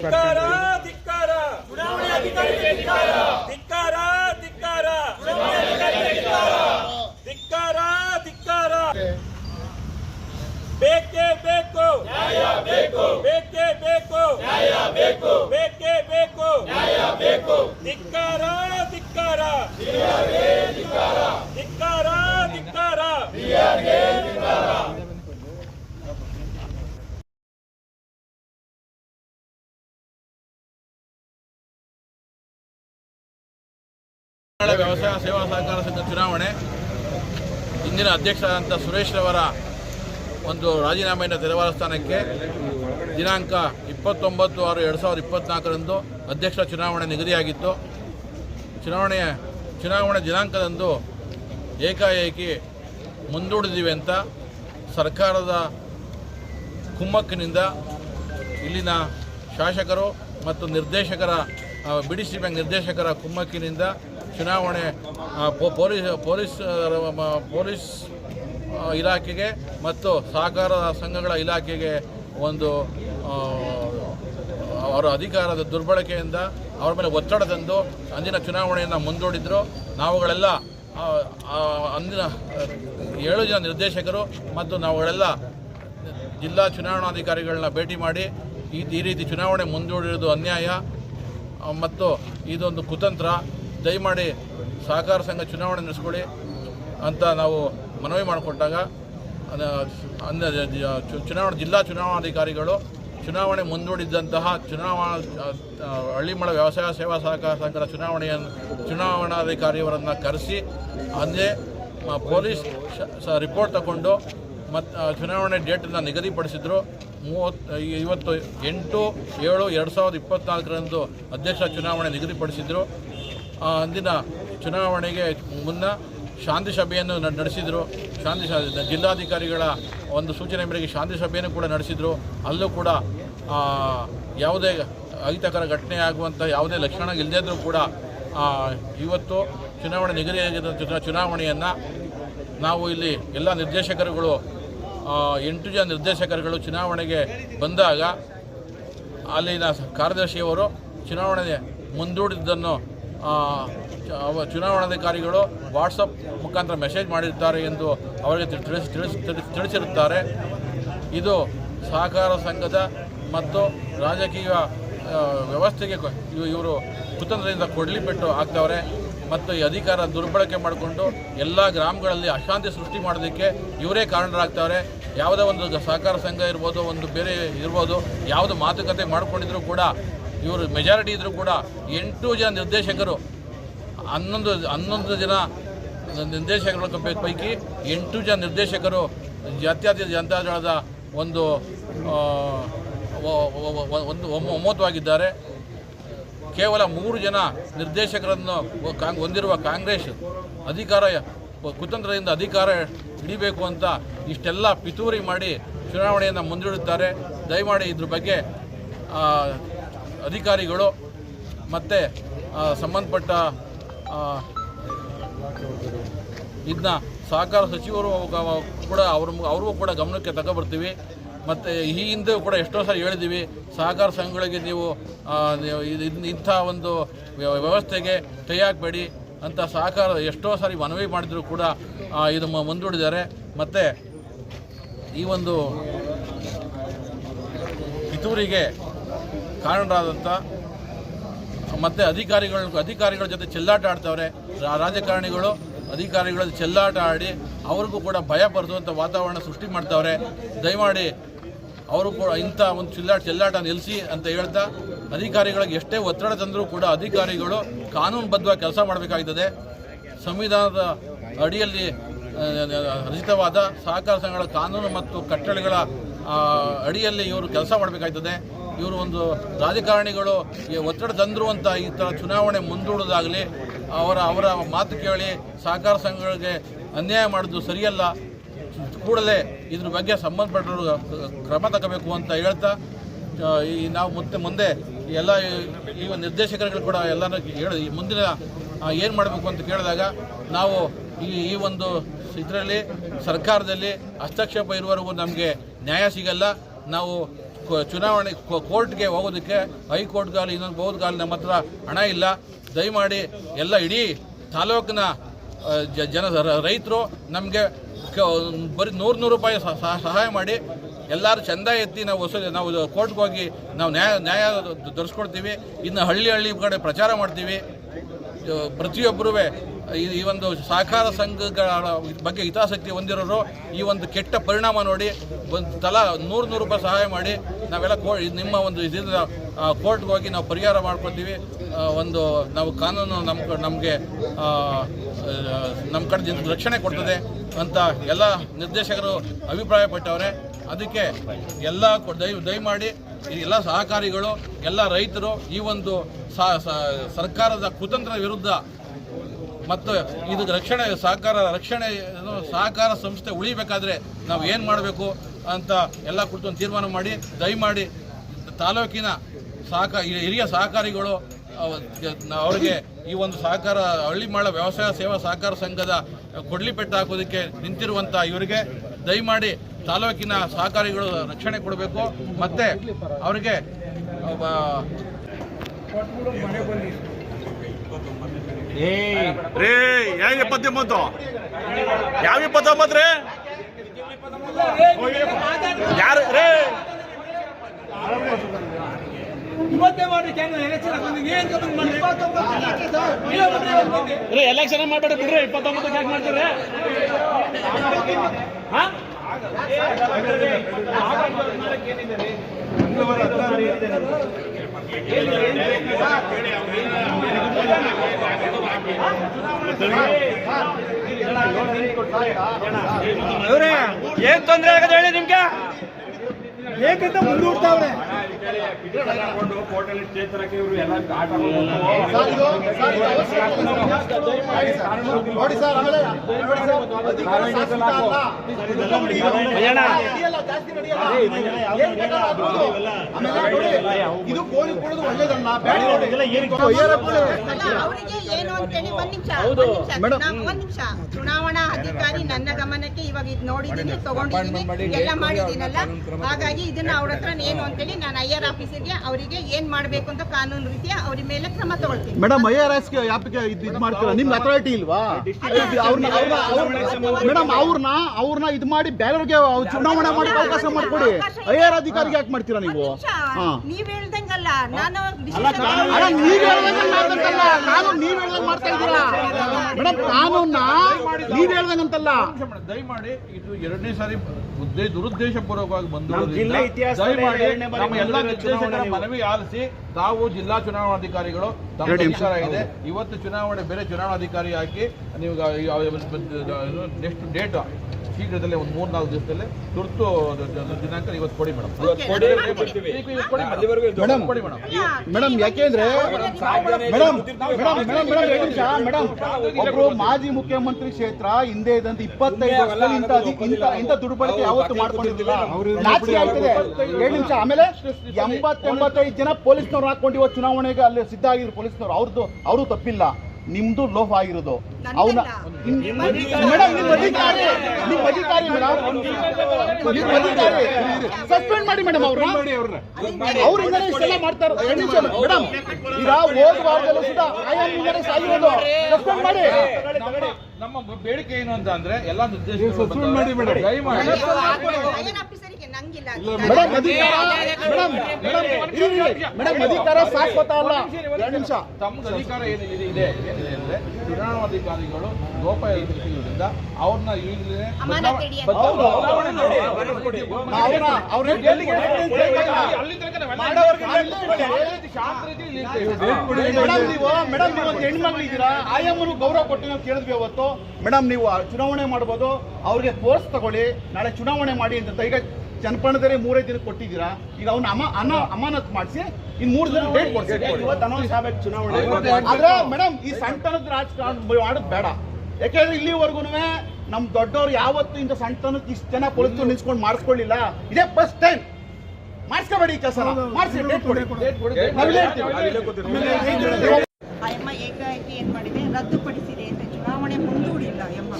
ಧಿಕ್ಕಾರ ಧಿಕ್ಕಾರ. ಧಿಕ್ಕಾರ. ಧಿಕ್ಕಾರ ಧಿಕ್ಕಾರ. ಧಿಕ್ಕಾರ. ಬೇಕೇ ಬೇಕು ಬೇಕು. ಬೇಕೇ. ಬೇಕು ಬೇಕು. ಬೇಕೇ. ಬೇಕು ಬೇಕು. ಧಿಕ್ಕಾರ ಧಿಕ್ಕಾರ. ಧಿಕ್ಕಾರ. ಧಿಕ್ಕಾರ ವ್ಯವಸಾಯ ಸೇವಾ ಸಹಕಾರ ಸಂಘ ಚುನಾವಣೆ. ಇಂದಿನ ಅಧ್ಯಕ್ಷರಾದಂಥ ಸುರೇಶ್ ರವರ ಒಂದು ರಾಜೀನಾಮೆಯನ್ನು ತೆರವಾದ ಸ್ಥಾನಕ್ಕೆ ದಿನಾಂಕ ಇಪ್ಪತ್ತೊಂಬತ್ತು ಆರು ಎರಡು ಸಾವಿರದ ಇಪ್ಪತ್ತ್ನಾಲ್ಕರಂದು ಅಧ್ಯಕ್ಷ ಚುನಾವಣೆ ನಿಗದಿಯಾಗಿತ್ತು. ಚುನಾವಣೆಯ, ಚುನಾವಣೆ ದಿನಾಂಕದಂದು ಏಕಾಏಕಿ ಮುಂದೂಡಿದ್ದೀವಿ ಅಂತ ಸರ್ಕಾರದ ಕುಮ್ಮಕ್ಕಿನಿಂದ ಇಲ್ಲಿನ ಶಾಸಕರು ಮತ್ತು ನಿರ್ದೇಶಕರ ಬಿಡಿಸಿ ಬ್ಯಾಂಕ್ ನಿರ್ದೇಶಕರ ಕುಮ್ಮಕ್ಕಿನಿಂದ ಚುನಾವಣೆ ಪೊಲೀಸ್ ಪೊಲೀಸ್ ಪೊಲೀಸ್ ಇಲಾಖೆಗೆ ಮತ್ತು ಸಹಕಾರ ಸಂಘಗಳ ಇಲಾಖೆಗೆ ಒಂದು ಅವರ ಅಧಿಕಾರದ ದುರ್ಬಳಕೆಯಿಂದ ಅವರ ಮೇಲೆ ಒತ್ತಡ ತಂದು ಅಂದಿನ ಚುನಾವಣೆಯನ್ನು ಮುಂದೂಡಿದ್ರು. ನಾವುಗಳೆಲ್ಲ ಅಂದಿನ ಏಳು ಜನ ನಿರ್ದೇಶಕರು ಮತ್ತು ನಾವುಗಳೆಲ್ಲ ಜಿಲ್ಲಾ ಚುನಾವಣಾಧಿಕಾರಿಗಳನ್ನ ಭೇಟಿ ಮಾಡಿ ಈ ಈ ರೀತಿ ಚುನಾವಣೆ ಮುಂದೂಡಿರೋದು ಅನ್ಯಾಯ. ಮತ್ತು ಇದೊಂದು ಕುತಂತ್ರ. ದಯಮಾಡಿ ಸಹಕಾರ ಸಂಘ ಚುನಾವಣೆ ನಡೆಸ್ಕೊಳ್ಳಿ ಅಂತ ನಾವು ಮನವಿ ಮಾಡಿಕೊಟ್ಟಾಗ ಚು- ಚುನಾವಣೆ, ಜಿಲ್ಲಾ ಚುನಾವಣಾಧಿಕಾರಿಗಳು ಚುನಾವಣೆ ಮುಂದೂಡಿದ್ದಂತಹ ಚುನಾವಣಾ ಹಳ್ಳಿಮಳ ವ್ಯವಸಾಯ ಸೇವಾ ಸಹಕಾರ ಸಂಘದ ಚುನಾವಣೆಯನ್ನು ಚುನಾವಣಾಧಿಕಾರಿಯವರನ್ನು ಕರೆಸಿ, ಅಂದೇ ಪೊಲೀಸ್ ರಿಪೋರ್ಟ್ ತಗೊಂಡು ಮತ್ತು ಚುನಾವಣೆ ಡೇಟನ್ನು ನಿಗದಿಪಡಿಸಿದ್ರು. ಮೂವತ್ತು ಇವತ್ತು ಎಂಟು, ಏಳು, ಎರಡು ಸಾವಿರದ ಇಪ್ಪತ್ತ್ನಾಲ್ಕರಂದು ಅಧ್ಯಕ್ಷ ಚುನಾವಣೆ ನಿಗದಿಪಡಿಸಿದ್ರು. ಅಂದಿನ ಚುನಾವಣೆಗೆ ಮುನ್ನ ಶಾಂತಿ ಸಭೆಯನ್ನು ನಡೆಸಿದರು. ಶಾಂತಿ ಜಿಲ್ಲಾಧಿಕಾರಿಗಳ ಒಂದು ಸೂಚನೆ ಮೇರೆಗೆ ಶಾಂತಿ ಸಭೆಯನ್ನು ಕೂಡ ನಡೆಸಿದರು. ಅಲ್ಲೂ ಕೂಡ ಯಾವುದೇ ಅಹಿತಕರ ಘಟನೆ ಆಗುವಂಥ ಯಾವುದೇ ಲಕ್ಷಣ ಇಲ್ಲದೇ ಇದ್ದರೂ ಕೂಡ ಇವತ್ತು ಚುನಾವಣೆ ನಿಗದಿಯಾಗಿದ್ದ ಚುನಾ- ಚುನಾವಣೆಯನ್ನು ನಾವು ಇಲ್ಲಿ ಎಲ್ಲ ನಿರ್ದೇಶಕರುಗಳು ಎಂಟು ಜನ ನಿರ್ದೇಶಕರುಗಳು ಚುನಾವಣೆಗೆ ಬಂದಾಗ ಅಲ್ಲಿನ ಕಾರ್ಯದರ್ಶಿಯವರು ಚುನಾವಣೆ ಮುಂದೂಡಿದ್ದನ್ನು ಚುನಾವಣಾಧಿಕಾರಿಗಳು ವಾಟ್ಸಪ್ ಮುಖಾಂತರ ಮೆಸೇಜ್ ಮಾಡಿರ್ತಾರೆ ಎಂದು ಅವರಿಗೆ ತಿಳ್- ತಿಳಿಸ್ ತಿಳಿಸ್, ತಿಳಿಸ್- ತಿಳಿಸಿರುತ್ತಾರೆ. ಇದು ಸಹಕಾರ ಸಂಘದ ಮತ್ತು ರಾಜಕೀಯ ವ್ಯವಸ್ಥೆಗೆ ಇವರು ಕುತಂತ್ರದಿಂದ ಕೊಡಲಿ ಬಿಟ್ಟು ಆಗ್ತವ್ರೆ. ಮತ್ತು ಈ ಅಧಿಕಾರ ದುರ್ಬಳಕೆ ಮಾಡಿಕೊಂಡು ಎಲ್ಲ ಗ್ರಾಮಗಳಲ್ಲಿ ಅಶಾಂತಿ ಸೃಷ್ಟಿ ಮಾಡೋದಕ್ಕೆ ಇವರೇ ಕಾರಣರಾಗ್ತವ್ರೆ. ಯಾವುದೇ ಒಂದು ಸಹಕಾರ ಸಂಘ ಇರ್ಬೋದು, ಒಂದು ಬೇರೆ ಇರ್ಬೋದು, ಯಾವುದು ಮಾತುಕತೆ ಮಾಡ್ಕೊಂಡಿದ್ರೂ ಕೂಡ ಇವರು ಮೆಜಾರಿಟಿ ಇದ್ದರೂ ಕೂಡ ಎಂಟು ಜನ ನಿರ್ದೇಶಕರು ಹನ್ನೊಂದು ಹನ್ನೊಂದು ಜನ ನಿರ್ದೇಶಕರ ಪೈಕಿ ಎಂಟು ಜನ ನಿರ್ದೇಶಕರು ಜಾತ್ಯತೀತ ಜನತಾದಳದ ಒಂದು ಆ, ಒ- ಒ- ಒ- ಒಂದು ಒಮ್ಮತವಾಗಿದ್ದಾರೆ. ಕೇವಲ ಮೂರು ಜನ ನಿರ್ದೇಶಕರನ್ನು ಕಾಂಗ್ ಹೊಂದಿರುವ ಕಾಂಗ್ರೆಸ್ ಅಧಿಕಾರ ಕುತಂತ್ರದಿಂದ ಅಧಿಕಾರ ಹಿಡಿಬೇಕು ಅಂತ ಇಷ್ಟೆಲ್ಲ ಪಿತೂರಿ ಮಾಡಿ ಚುನಾವಣೆಯನ್ನು ಮುಂದಿಡುತ್ತಾರೆ. ದಯಮಾಡಿ ಇದ್ರ ಬಗ್ಗೆ ಅಧಿಕಾರಿಗಳು ಮತ್ತು ಸಂಬಂಧಪಟ್ಟ ಇದನ್ನ ಸಹಕಾರ ಸಚಿವರು ಕೂಡ ಅವ್ರ ಅವ್ರಿಗೂ ಕೂಡ ಗಮನಕ್ಕೆ ತಗೊಬರ್ತೀವಿ ಮತ್ತು ಈ ಹಿಂದೆ ಕೂಡ ಎಷ್ಟೋ ಸಾರಿ ಹೇಳಿದ್ದೀವಿ ಸಹಕಾರ ಸಂಘಗಳಿಗೆ ನೀವು ಇಂಥ ಒಂದು ವ್ಯವಸ್ಥೆಗೆ ಕೈ ಹಾಕಬೇಡಿ ಅಂತ ಸಹಕಾರ ಎಷ್ಟೋ ಸಾರಿ ಮನವಿ ಮಾಡಿದರೂ ಕೂಡ ಇದು ಮುಂದೂಡಿದ್ದಾರೆ. ಮತ್ತು ಈ ಒಂದು ಪಿತೂರಿಗೆ ಕಾರಣರಾದಂಥ ಮತ್ತು ಅಧಿಕಾರಿಗಳ ಅಧಿಕಾರಿಗಳ ಜೊತೆ ಚೆಲ್ಲಾಟ ಆಡ್ತವ್ರೆ. ರಾಜಕಾರಣಿಗಳು ಅಧಿಕಾರಿಗಳ ಚೆಲ್ಲಾಟ ಆಡಿ ಅವ್ರಿಗೂ ಕೂಡ ಭಯ ಬರೆದುವಂಥ ವಾತಾವರಣ ಸೃಷ್ಟಿ ಮಾಡ್ತಾವ್ರೆ. ದಯಮಾಡಿ ಅವರು ಕೂಡ ಇಂಥ ಒಂದು ಚೆಲ್ಲಾಟ ಚೆಲ್ಲಾಟ ನಿಲ್ಲಿಸಿ ಅಂತ ಹೇಳ್ತಾ ಅಧಿಕಾರಿಗಳಿಗೆ ಎಷ್ಟೇ ಒತ್ತಡ ತಂದರೂ ಕೂಡ ಅಧಿಕಾರಿಗಳು ಕಾನೂನುಬದ್ಧವಾಗಿ ಕೆಲಸ ಮಾಡಬೇಕಾಗ್ತದೆ. ಸಂವಿಧಾನದ ಅಡಿಯಲ್ಲಿ ರಚಿತವಾದ ಸಹಕಾರ ಸಂಘಗಳ ಕಾನೂನು ಮತ್ತು ಕಟ್ಟಳೆಗಳ ಅಡಿಯಲ್ಲಿ ಇವರು ಕೆಲಸ ಮಾಡಬೇಕಾಗ್ತದೆ. ಇವರು ಒಂದು ರಾಜಕಾರಣಿಗಳು ಒತ್ತಡ ತಂದರು ಅಂತ ಈ ಥರ ಚುನಾವಣೆ ಮುಂದೂಡೋದಾಗಲಿ ಅವರ ಅವರ ಮಾತು ಕೇಳಿ ಸಹಕಾರ ಸಂಘಗಳಿಗೆ ಅನ್ಯಾಯ ಮಾಡೋದು ಸರಿಯಲ್ಲ. ಕೂಡಲೇ ಇದ್ರ ಬಗ್ಗೆ ಸಂಬಂಧಪಟ್ಟವರು ಕ್ರಮ ತಗೋಬೇಕು ಅಂತ ಹೇಳ್ತಾ ಈ ನಾವು ಮತ್ತೆ ಮುಂದೆ ಎಲ್ಲ ಈ ನಿರ್ದೇಶಕರುಗಳು ಕೂಡ ಎಲ್ಲನೂ ಹೇಳಿ ಮುಂದಿನ ಏನು ಮಾಡಬೇಕು ಅಂತ ಕೇಳಿದಾಗ ನಾವು ಈ ಈ ಒಂದು ಇದರಲ್ಲಿ ಸರ್ಕಾರದಲ್ಲಿ ಹಸ್ತಕ್ಷೇಪ ಇರುವವರೆಗೂ ನಮಗೆ ನ್ಯಾಯ ಸಿಗಲ್ಲ. ನಾವು ಚುನಾವಣೆ ಕೋರ್ಟ್ಗೆ ಹೋಗೋದಕ್ಕೆ ಹೈಕೋರ್ಟ್ಗಾಗಲಿ ಇನ್ನೊಂದು ಬಹುದ್ಗಾಗಲಿ ನಮ್ಮ ಹತ್ರ ಹಣ ಇಲ್ಲ. ದಯಮಾಡಿ ಎಲ್ಲ ಇಡೀ ತಾಲೂಕಿನ ಜನ ರೈತರು ನಮಗೆ ಬರೀ ನೂರು ನೂರು ರೂಪಾಯಿ ಸಹಾಯ ಮಾಡಿ ಎಲ್ಲರೂ ಚಂದ ಎತ್ತಿ ನಾವು ವಸೂಲಿ ನಾವು ಕೋರ್ಟ್ಗೆ ಹೋಗಿ ನಾವು ನ್ಯಾಯ ನ್ಯಾಯ ದೊರೆಸ್ಕೊಡ್ತೀವಿ. ಇನ್ನು ಹಳ್ಳಿ ಹಳ್ಳಿ ಕಡೆ ಪ್ರಚಾರ ಮಾಡ್ತೀವಿ. ಪ್ರತಿಯೊಬ್ಬರೂ ಈ ಒಂದು ಸಹಕಾರ ಸಂಘಗಳ ಬಗ್ಗೆ ಹಿತಾಸಕ್ತಿ ಹೊಂದಿರೋರು ಈ ಒಂದು ಕೆಟ್ಟ ಪರಿಣಾಮ ನೋಡಿ ಒಂದು ತಲಾ ನೂರು ನೂರು ರೂಪಾಯಿ ಸಹಾಯ ಮಾಡಿ ನಾವೆಲ್ಲ ಕೋ ನಿಮ್ಮ ಒಂದು ಇದರಿಂದ ಕೋರ್ಟ್ಗೆ ಹೋಗಿ ನಾವು ಪರಿಹಾರ ಮಾಡ್ಕೊತೀವಿ. ಒಂದು ನಾವು ಕಾನೂನು ನಮ್ಮ ನಮಗೆ ನಮ್ಮ ಕಡೆ ರಕ್ಷಣೆ ಕೊಡ್ತದೆ ಅಂತ ಎಲ್ಲ ನಿರ್ದೇಶಕರು ಅಭಿಪ್ರಾಯಪಟ್ಟವ್ರೆ. ಅದಕ್ಕೆ ಎಲ್ಲ ದಯ, ದಯಮಾಡಿ ಎಲ್ಲ ಸಹಕಾರಿಗಳು, ಎಲ್ಲ ರೈತರು ಈ ಒಂದು ಸರ್ಕಾರದ ಕುತಂತ್ರ ವಿರುದ್ಧ ಮತ್ತು ಇದು ರಕ್ಷಣೆ, ಸಹಕಾರ ರಕ್ಷಣೆ ಸಹಕಾರ ಸಂಸ್ಥೆ ಉಳಿಬೇಕಾದ್ರೆ ನಾವು ಏನು ಮಾಡಬೇಕು ಅಂತ ಎಲ್ಲ ಕುರಿತು ಒಂದು ತೀರ್ಮಾನ ಮಾಡಿ, ದಯಮಾಡಿ ತಾಲೂಕಿನ ಸಹಕಾರ ಹಿರಿಯ ಸಹಕಾರಿಗಳು, ಅವ- ಅವರಿಗೆ ಈ ಒಂದು ಸಹಕಾರ, ಹಳ್ಳಿಮಾಳ ವ್ಯವಸಾಯ ಸೇವಾ ಸಹಕಾರ ಸಂಘದ ಕೊಡ್ಲಿ ಪೆಟ್ಟ ಹಾಕೋದಕ್ಕೆ ನಿಂತಿರುವಂಥ ಇವರಿಗೆ ದಯಮಾಡಿ ತಾಲೂಕಿನ ಸಹಕಾರಿಗಳು ರಕ್ಷಣೆ ಕೊಡಬೇಕು. ಮತ್ತು ಅವರಿಗೆ ರೇ ಯಾವ ಇಪ್ಪತ್ತೊಂಬತ್ತು ಯಾವ ಇಪ್ಪತ್ತೊಂಬತ್ತು ರೀ? ಯಾರು, ರೇ? ರೀ ಎಲೆಕ್ಷನ್ ಮಾಡ್ಬೇಡ ಬಿಡ್ರಿ ಇಪ್ಪತ್ತೊಂಬತ್ತು ಯಾಕೆ ಮಾಡ್ತೀರಿ ಹಾ? ಏನ್ ತೊಂದ್ರೆ ಆಗದ ಹೇಳಿ ನಿಮ್ಗೆ? ಏಕಂತ ಮುಂದೂಡ್ತಾವ್ರೆ ನೋಡಿ ಸರ್ ಆಮೇಲೆ ನೋಡಿ ಸರ್, ಇದು ಕೋಳಿ ಕೊಡೋದು ಒಳ್ಳೇದಲ್ಲ ಬ್ಯಾಡ ಏನು ಅಂತೇಳಿ ಒಂದ್ ನಿಮಿಷ ಒಂದ್ ನಿಮಿಷ ಚುನಾವಣಾ ಅಧಿಕಾರಿ ನನ್ನ ಗಮನಕ್ಕೆ ಇವಾಗ ಇದು ನೋಡಿದೀನಿ ತಗೊಂಡಿದ್ದೀನಿ ಎಲ್ಲ ಮಾಡಿದ್ದೀನಲ್ಲ ಹಾಗಾಗಿ ಇದನ್ನ ಅವ್ರ ಹತ್ರ ಏನು ಅಂತೇಳಿ ನಾನು ಐಆರ್ ಆಫೀಸಿಗೆ ಅವರಿಗೆ ಏನ್ ಮಾಡ್ಬೇಕು ಅಂತ ಕಾನೂನು ರೀತಿಯ ಅವ್ರ ಮೇಲೆ ಕ್ರಮ ತಗೊಳ್ತೀನಿ. ಮೇಡಮ್ ಐ ಆರ್ ಎಸ್ ಯಾಪಿಗೆ ಇದು ಇದು ಮಾಡ್ತೀರಾ? ನಿಮ್ಗೆ ಅಥಾರಿಟಿ ಇಲ್ವಾ? ಮೇಡಮ್ ಅವ್ರನ್ನ ಅವ್ರನ್ನ ಇದು ಮಾಡಿ ಬೇರೆಯವ್ರಿಗೆ ಅವ್ರು ಚುನಾವಣೆ ಮಾಡಿ ಅವಕಾಶ ಮಾಡ್ಕೊಡಿ. ಐ ಆರ್ ಅಧಿಕಾರಿಗೆ ಯಾಕೆ ಮಾಡ್ತೀರಾ ನೀವು? ನೀವ್ ಹೇಳ್ದಂಗಲ್ಲ. ನಾನು ಅಲ್ಲ ನೀವ್ ಹೇಳ್ದಂಗೆ ಮಾಡ್ದಂತಲ್ಲ ಕಾನೂನು ನೀವ್ ಹೇಳ್ದಂಗ್ ಮಾಡ್ತಾ ಇದ್ದೀರಾ? ಮೇಡಮ್ ಕಾನೂನ್ನ ನೀವ್ ಹೇಳ್ದಂಗಂತಲ್ಲ. ದಯಮಾಡಿ ಇದು ಎರಡನೇ ಸಾರಿ ದುರುದ್ದೇಶ ದುರುದ್ದೇಶಪೂರ್ವಕವಾಗಿ ಬಂದು ಜಿಲ್ಲೆ ಇತಿಹಾಸ ನಮ್ಮ ಎಲ್ಲ ನಿರ್ದೇಶಕರ ಮನವಿ ಆಲಿಸಿ ತಾವು ಜಿಲ್ಲಾ ಚುನಾವಣಾಧಿಕಾರಿಗಳು ತಮ್ಮ. ಅಧಿಕಾರ ಇದೆ. ಇವತ್ತು ಚುನಾವಣೆ ಬೇರೆ ಚುನಾವಣಾಧಿಕಾರಿ ಹಾಕಿ ನೀವು ನೆಕ್ಸ್ಟ್ ಡೇಟ್ ಶೀಘ್ರದಲ್ಲೇ ಒಂದು ಮೂರ್ ನಾಲ್ಕು ದಿವಸದಲ್ಲೇ ತುರ್ತು ದಿನಾಂಕ ಇವತ್ತು ಕೊಡಿ ಮೇಡಮ್. ಮೇಡಮ್ ಕೊಡಿ ಮೇಡಮ್. ಮೇಡಮ್. ಯಾಕೆಂದ್ರೆ ಮೇಡಮ್ ಮೇಡಮ್ ಮೇಡಮ್ ಮೇಡಮ್ ಎರಡು ನಿಮಿಷ ಮೇಡಮ್. ಒಬ್ರು ಮಾಜಿ ಮುಖ್ಯಮಂತ್ರಿ ಕ್ಷೇತ್ರ ಹಿಂದೆ ಇದ್ದಂತ ಇಪ್ಪತ್ತೈದು ವರ್ಷದಲ್ಲಿ ಇಂಥ ಇಂಥ ಇಂಥ ದುರ್ಬಳಕೆ ಯಾವತ್ತು ನಾಚಿಕೆ ಆಯ್ತದೆ. ಎರಡು ನಿಮಿಷ ಆಮೇಲೆ ಎಂಬತ್ತೆಂಬತ್ತೈದು ಜನ ಪೊಲೀಸ್ನವ್ರು ಹಾಕೊಂಡು ಇವತ್ತು ಚುನಾವಣೆಗೆ ಅಲ್ಲಿ ಸಿದ್ಧ ಆಗಿದ್ರು ಪೊಲೀಸ್ನವ್ರು. ಅವ್ರದ್ದು ಅವರು ತಪ್ಪಿಲ್ಲ. ನಿಮ್ದು ಲೋಫ್ ಆಗಿರೋದು. ಅವನ ಮೇಡಮ್ ನಿಮ್ ಅಧಿಕಾರಿ. ನಿಮ್ ಅಧಿಕಾರಿ. ಮೇಡಮ್ ಅಧಿಕಾರಿ ಸಸ್ಪೆಂಡ್ ಮಾಡಿ ಮೇಡಮ್ ಅವ್ರನ್ನ. ಅವರಿಂದಲೇ ಇಷ್ಟೆಲ್ಲ ಮಾಡ್ತಾರೆ. ಎರಡು ನಿಮಿಷ ಮೇಡಮ್ ಈಗ ಹೋದ ವಾರದಲ್ಲೂ ಸುಧಾ ಆಯಾಮ್ ಇಂದಲೇ ಸಾಗಿರೋದು ಸಸ್ಪೆಂಡ್ ಮಾಡಿ. ನಮ್ಮ ಬೇಡಿಕೆ ಏನು ಅಂತ ಅಂದ್ರೆ ಎಲ್ಲಾ ನಿರ್ದೇಶಕರು ಮೇಡಮ್ ದಯಮಾಡಿ. ಮೇಡಮ್ ಅಧಿಕಾರ ಮೇಡಮ್ ಮೇಡಮ್ ಇರಿ, ಇರಿ. ಮೇಡಮ್ ಅಧಿಕಾರ ಶಾಶ್ವತ ಅಲ್ಲ. ಎರಡು ನಿಮಿಷ. ತಮ್ಮ ಅಧಿಕಾರ ಏನಿದೆ ಇದೆ ಏನಿದೆ ಅಂದ್ರೆ ಚುನಾವಣಾಧಿಕಾರಿಗಳು ಲೋಪ ಇರೋದ್ರಿಂದ ಅವ್ರನ್ನ ಈಗಲೇ ಮೇಡಮ್ ನೀವು ಮೇಡಮ್ ನೀವು ಒಂದು ಹೆಣ್ಮಕ್ಳಿದ್ದೀರಾ ಆಯಮ್ಮನು ಗೌರವ ಕೊಟ್ಟು ನಾವು ಕೇಳಿದ್ವಿ ಅವತ್ತು. ಮೇಡಮ್ ನೀವು ಚುನಾವಣೆ ಮಾಡ್ಬೋದು. ಅವ್ರಿಗೆ ಕೋರ್ಸ್ ತಗೊಳ್ಳಿ. ನಾಳೆ ಚುನಾವಣೆ ಮಾಡಿ ಅಂತ. ಈಗ ಚನ್ನಪಣ್ಣದರೆ ಮೂರೇ ದಿನ ಕೊಟ್ಟಿದ್ದೀರಾ? ಈಗ ಅವ್ನ ಅಮ ಅನ ಅಮಾನತ್ ಮಾಡಿಸಿ ಇನ್ ಮೂರು ದಿನ ಡೇಟ್ ಕೊಡ್ಸಿ. ಚುನಾವಣೆ ಆದ್ರೆ ಮೇಡಮ್ ಈ ಸಣ್ಣತನದ ರಾಜಕಾರಣ ಮಾಡೋದು ಬೇಡ. ಯಾಕೆಂದ್ರೆ ಇಲ್ಲಿವರೆಗೂ ನಮ್ ದೊಡ್ಡವ್ರು ಯಾವತ್ತು ಇಂಥ ಸಣ್ಣತನಕ್ಕೆ ಇಷ್ಟು ಜನ ಕೊಳಿತು ನಿಲ್ಸ್ಕೊಂಡು ಮಾಡಿಸ್ಕೊಳ್ಳಿಲ್ಲ ಇದೇ ಫಸ್ಟ್ ಟೈಮ್ ಮಾಡಿಸ್ಕೋಬೇಡಿ ಈ ಕೆಲಸ ಮಾಡಿಸಿ ಡೇಟ್ ಕೊಡಿ. ಚುನಾವಣೆ ಏಕಾಏಕಿ ಏನ್ ಮಾಡಿದೆ? ರದ್ದುಪಡಿಸಿದೆ ಅಂತ ಚುನಾವಣೆ ಮುಂದೂಡಿಲ್ಲ ಎಮ್ಮ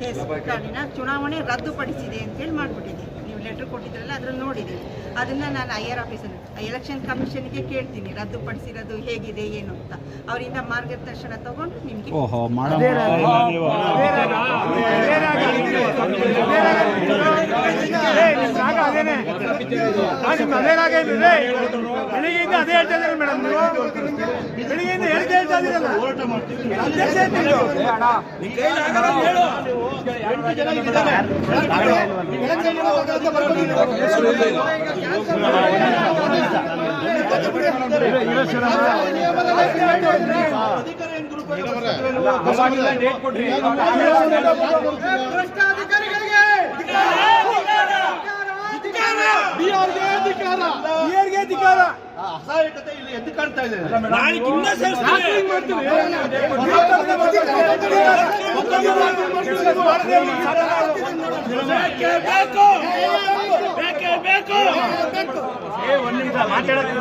ಕೇಸ್ ಕಾರಣ ಚುನಾವಣೆ ರದ್ದುಪಡಿಸಿದೆ ಅಂತೇಳಿ ಮಾಡ್ಬಿಟ್ಟಿದೆ. ಲೆಟರ್ ಕೊಟ್ಟಿದ್ರಲ್ಲ ಅದ್ರಲ್ಲಿ ನೋಡಿದ್ದೀನಿ ಅದನ್ನ ನಾನು ಐ ಆರ್ ಆಫೀಸಲ್ಲಿ ಎಲೆಕ್ಷನ್ ಕಮಿಷನ್ಗೆ ಕೇಳ್ತೀನಿ ರದ್ದುಪಡಿಸಿರೋದು ಹೇಗಿದೆ ಏನು ಅಂತ ಅವರಿಂದ ಮಾರ್ಗದರ್ಶನ ತಗೊಂಡು ನಿಮಗೆ ಓಹೋ ಬೆಳಿಗ್ಗೆಯಿಂದ ಅದೇ ಹೇಳ್ತಾ ಇದ್ದೀರಿ ಮೇಡಮ್ ನೀವು ಬೆಳಿಗ್ಗೆಯಿಂದ ಹೇಳ್ತಾ ಹೇಳ್ತಾ ಇದ್ದೀರಲ್ಲ ಅಧ್ಯಕ್ಷ ಹೇಳ್ತಿದ್ರು. ಭ್ರಷ್ಟಾಧಿಕಾರಿಗಳಿಗೆ ಬಿಆರ್ಗೆ ಅಧಿಕಾರ ಬಿಆರ್ಗೆ ಧಿಕ್ಕಾರ ಅಸಹಾಯಕತೆ ಇಲ್ಲಿ ಎದ್ದು ಕಾಣ್ತಾ ಇದೆ ಯಾಕೆ ಮಾಡ್ತೀವಿ? ಬೇಕೇ ಬೇಕು ಬೇಕೇ ಬೇಕು ಒಂದ್ ನಿಮಿಷ ಮಾತಾಡಕ್ಕೆ